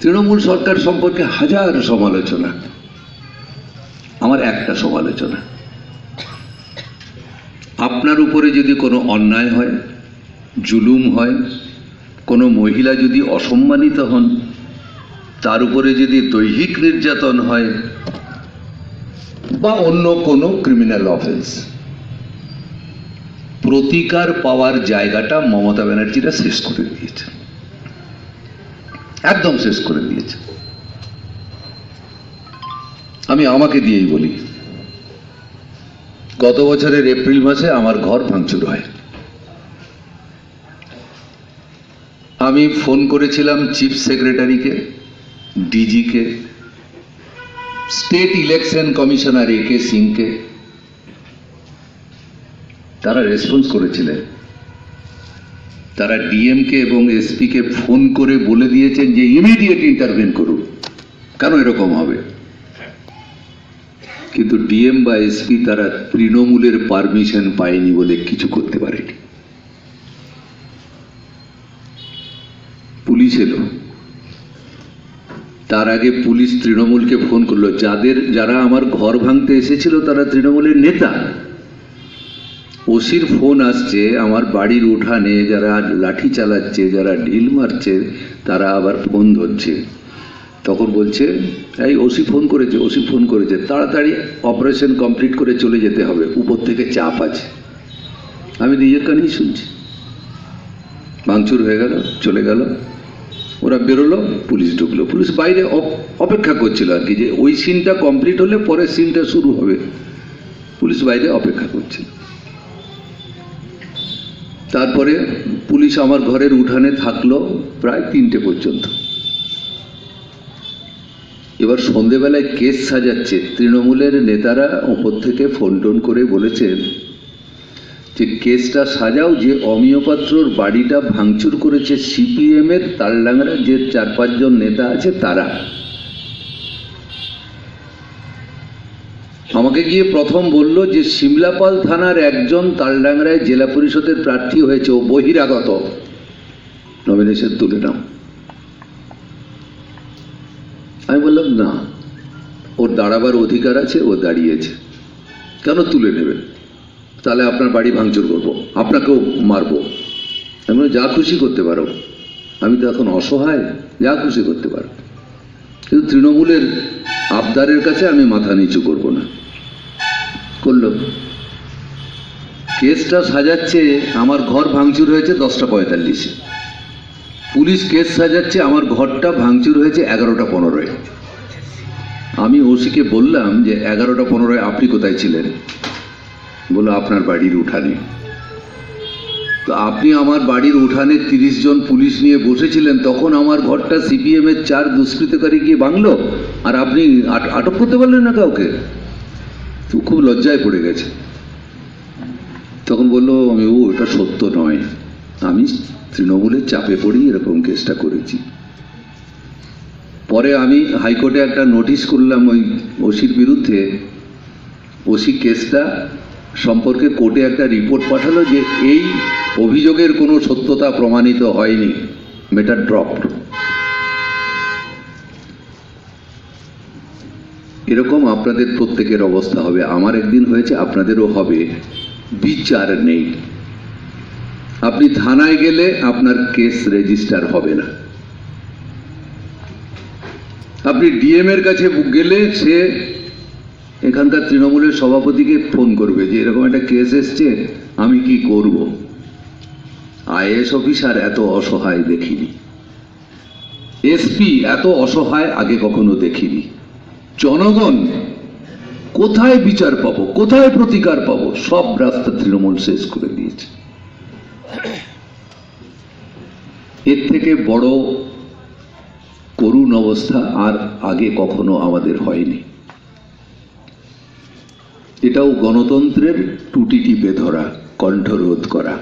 তৃণমূল সরকার সম্পর্কে হাজার সমালোচনা। আমার একটা সমালোচনা। আপনার উপরে যদি কোনো অন্যায় হয়, জুলুম হয়, কোনো মহিলা যদি অসম্মানিত হন, তার উপরে যদি দৈহিক নির্যাতন হয়, বা অন্য কোনো ক্রিমিনাল অফেন্স প্রতিকার পাওয়ার জায়গাটা মমতা ব্যানার্জিরা শেষ করে দিয়েছে একদম শেষ করে দিয়েছে। আমি আমাকে দিয়েই বলি, গত বছরের এপ্রিল মাসে আমার ঘর ভাঙচুর হয়। আমি ফোন করেছিলাম চিফ সেক্রেটারিকে, ডিজিকে, state election commissioner A K সিংকে। তারা রেসপন্স করেছিলেন। তারা ডিএমকে এবং এসপিকে ফোন করে বলে দিয়েছেন যে ইমিডিয়েট ইন্টারভেন করুন। কেন এরকম হবে? কিন্তু ডিএম বা এসপি তারা তৃণমূলের পারমিশন পায়নি বলে কিছু করতে পারেনি। পুলিশ এলো। তার আগে পুলিশ তৃণমূলকে ফোন করল। যাদের, যারা আমার ঘর ভাঙতে এসেছিল তারা তৃণমূলের নেতা। ওসির ফোন আসছে, আমার বাড়ির উঠানে যারা লাঠি চালাচ্ছে, যারা ঢিল মারছে, তারা আবার ফোন ধরছে। তখন বলছে, এই ওসি ফোন করেছে, ওসি ফোন করেছে, তাড়াতাড়ি অপারেশন কমপ্লিট করে চলে যেতে হবে, উপর থেকে চাপ আছে। আমি নিজের কানেই শুনছি। ভাঙচুর হয়ে গেল, চলে গেল। ওরা বেরোলো, পুলিশ ঢুকলো। পুলিশ বাইরে অপ- অপেক্ষা করছিল আর কি, যে ওই সিনটা কমপ্লিট হলে পরের সিনটা শুরু হবে। পুলিশ বাইরে অপেক্ষা করছিল। তারপরে পুলিশ আমার ঘরের উঠানে থাকল প্রায় তিনটে পর্যন্ত। এবার সন্ধেবেলায় কেস সাজাচ্ছে। তৃণমূলের নেতারা ওপর থেকে ফোন টোন করে বলেছেন যে, কেসটা সাজাও, যে অমিয় পাত্রর বাড়িটা ভাঙচুর করেছে সিপিএম এর তালডাংরা, যে চার পাঁচজন নেতা আছে তারা। আমাকে গিয়ে প্রথম বলল যে সিমলাপাল থানার একজন তালডাংরায় জেলা পরিষদের প্রার্থী হয়েছে ও বহিরাগত। নমিনেশন তুলে নাও আমি বললাম, না, ওর দাঁড়াবার অধিকার আছে, ও দাঁড়িয়েছে। কেন তুলে নেবেন তাহলে আপনার বাড়ি ভাঙচুর করব, আপনাকেও মারবো। আমি যা খুশি করতে পারো। আমি তো এখন অসহায়, যা খুশি করতে পারো। কিন্তু তৃণমূলের আবদারের কাছে আমি মাথা নিচু করব না। করল। কেসটা সাজাচ্ছে, আমার ঘর ভাঙচুর হয়েছে দশটা পঁয়তাল্লিশে। পুলিশ কেস সাজাচ্ছে, আমার ঘরটা ভাঙচুর হয়েছে এগারোটা পনেরোয়। আমি ওসিকে বললাম যে, এগারোটা পনেরোয় আপনি কোথায় ছিলেন? বলল, আপনার বাড়ির উঠানে। তো আপনি আমার বাড়ির উঠানে তিরিশ জন পুলিশ নিয়ে বসেছিলেন, তখন আমার ঘরটা সিপিএম এর চার দুষ্কৃতকারী গিয়ে ভাঙলো। আর আপনি আট- আটক করতে পারলেন না কাউকে? তো খুব লজ্জায় পড়ে গেছে। তখন বলল, আমি ও এটা সত্য নয়। আমি তৃণমূলের চাপে পড়ি এরকম কেসটা করেছি। পরে আমি হাইকোর্টে একটা নোটিশ করলাম ওই ওসির বিরুদ্ধে। ওসি কেসটা সম্পর্কে কোর্টে একটা রিপোর্ট পাঠালো যে এই অভিযোগের কোনো সত্যতা প্রমাণিত হয়নি। মেটার ড্রপড এরকম আপনাদের প্রত্যেকের অবস্থা হবে। আমার একদিন হয়েছে, আপনাদেরও হবে। বিচার নেই। আপনি থানায় গেলে আপনার কেস রেজিস্টার হবে না। আপনি ডিএম এর কাছে গেলে সে এখানকার তৃণমূলের সভাপতিকে ফোন করবে যে, এরকম একটা কেস এসছে, আমি কি করব? আইএস অফিসার এত অসহায় দেখিনি। এসপি এত অসহায় আগে কখনো দেখিনি। জনগণ, কোথায় বিচার পাব, কোথায় প্রতিকার পাবো, সব রাস্তা তৃণমূল শেষ করে দিয়েছে। এর থেকে বড় করুণ অবস্থা আর আগে কখনো আমাদের হয়নি। এটাও গণতন্ত্রের টুটি টিপে ধরা, কণ্ঠরোধ করা।